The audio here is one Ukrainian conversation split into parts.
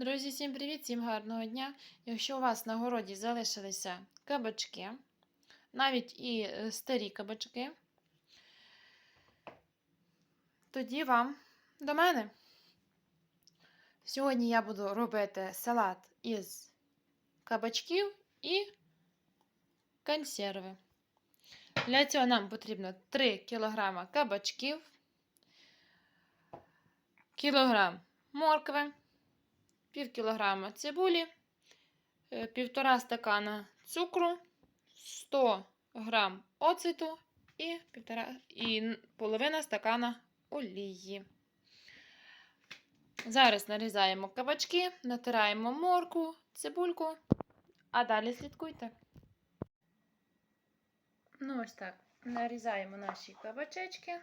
Друзі, всім привіт, всім гарного дня. Якщо у вас на городі залишилися кабачки, навіть і е, старі кабачки, тоді вам до мене. Сьогодні я буду робити салат із кабачків і консерви. Для цього нам потрібно 3 кг кабачків, кілограм моркви пів кілограма цибулі, е, півтора стакана цукру, 100 грам оцету і, півтора, і половина стакана олії. Зараз нарізаємо кабачки, натираємо морку, цибульку, а далі слідкуйте. Ну, ось так. Нарізаємо наші кабачечки.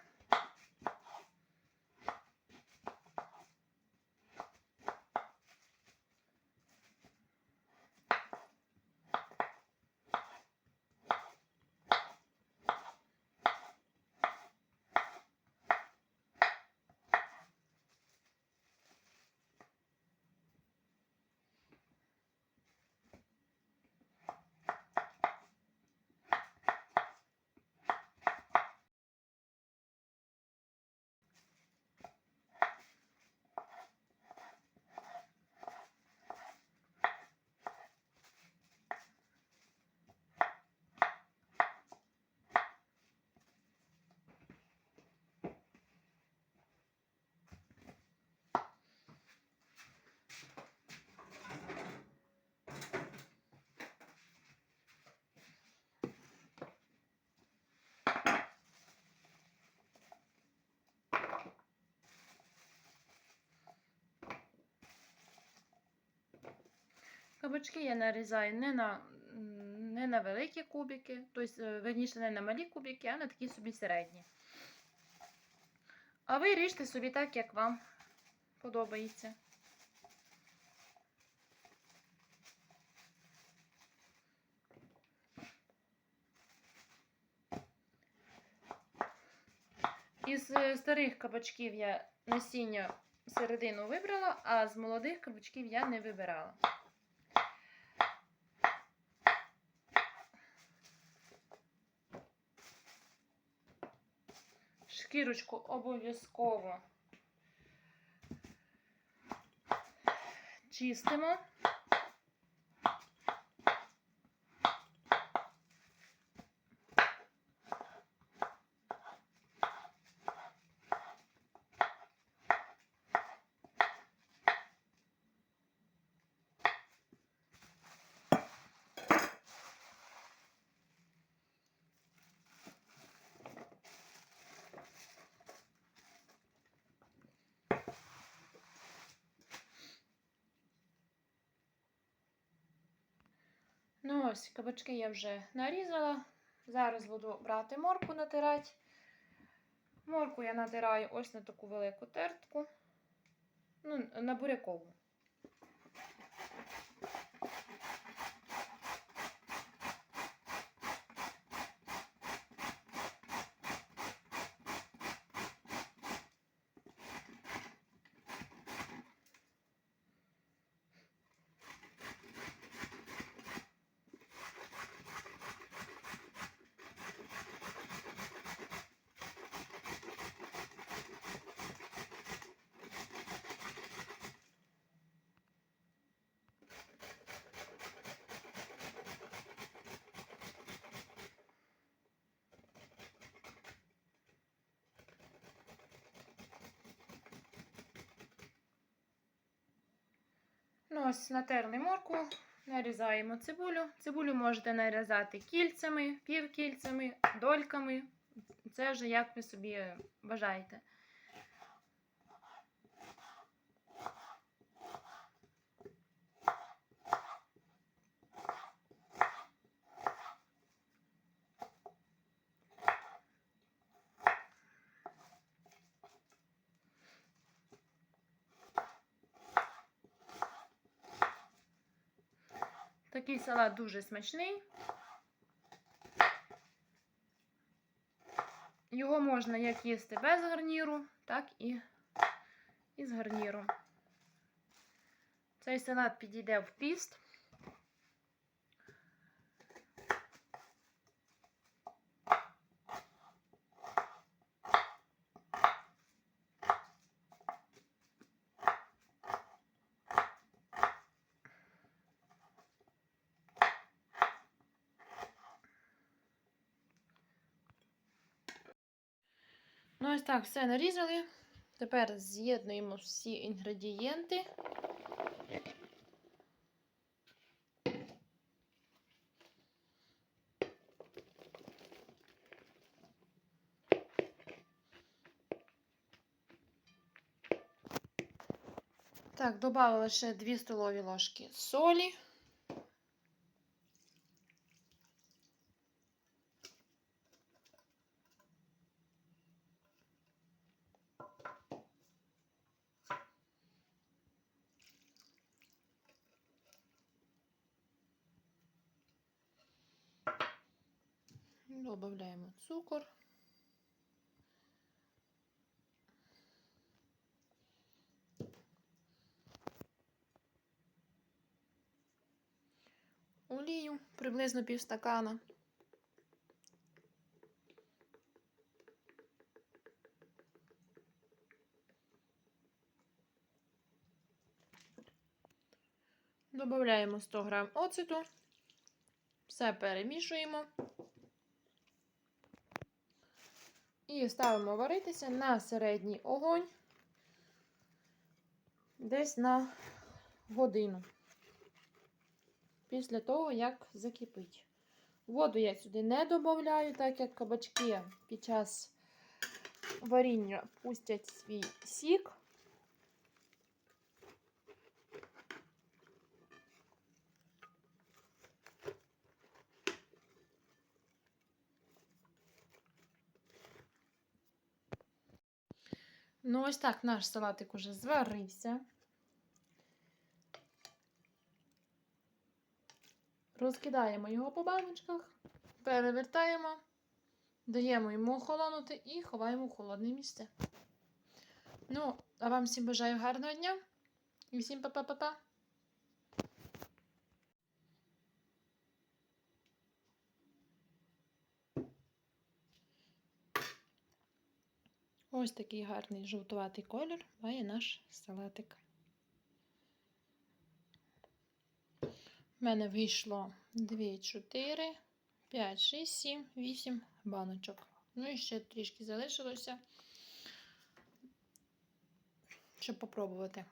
Кабачки я нарізаю не на, не на великі кубики, тобто, е, верніше, не на малі кубики, а на такі собі середні. А ви ріжте собі так, як вам подобається. Із е, старих кабачків я насіння середину вибрала, а з молодих кабачків я не вибирала. Шкірочку обов'язково чистимо. Ну ось, кабачки я вже нарізала. Зараз буду брати морку натирати. Морку я натираю ось на таку велику тертку. Ну, на бурякову. Ну, ось натерли морку, нарізаємо цибулю. Цибулю можете нарізати кільцями, півкільцями, дольками. Це вже як ви собі бажаєте. Такий салат дуже смачний. Його можна як їсти без гарніру, так і, і з гарніром. Цей салат підійде в піст. Так, все нарізали. Тепер з'єднуємо всі інгредієнти. Так, додала ще 2 столові ложки солі. Добавляємо цукор. Олію приблизно півстакана. Добавляємо 100 грам оцету. Все перемішуємо. І ставимо варитися на середній огонь десь на годину. Після того, як закипить. Воду я сюди не додаю, так як кабачки під час варіння пустять свій сік. Ну, ось так наш салатик уже зварився. Розкидаємо його по баночках, перевертаємо, даємо йому охолонути і ховаємо в холодне місце. Ну, а вам всім бажаю гарного дня і всім па-па-па-па! Ось такий гарний жовтуватий колір має наш салатик. У мене вийшло 2, 4, 5, 6, 7, 8 баночок. Ну і ще трішки залишилося, щоб попробувати.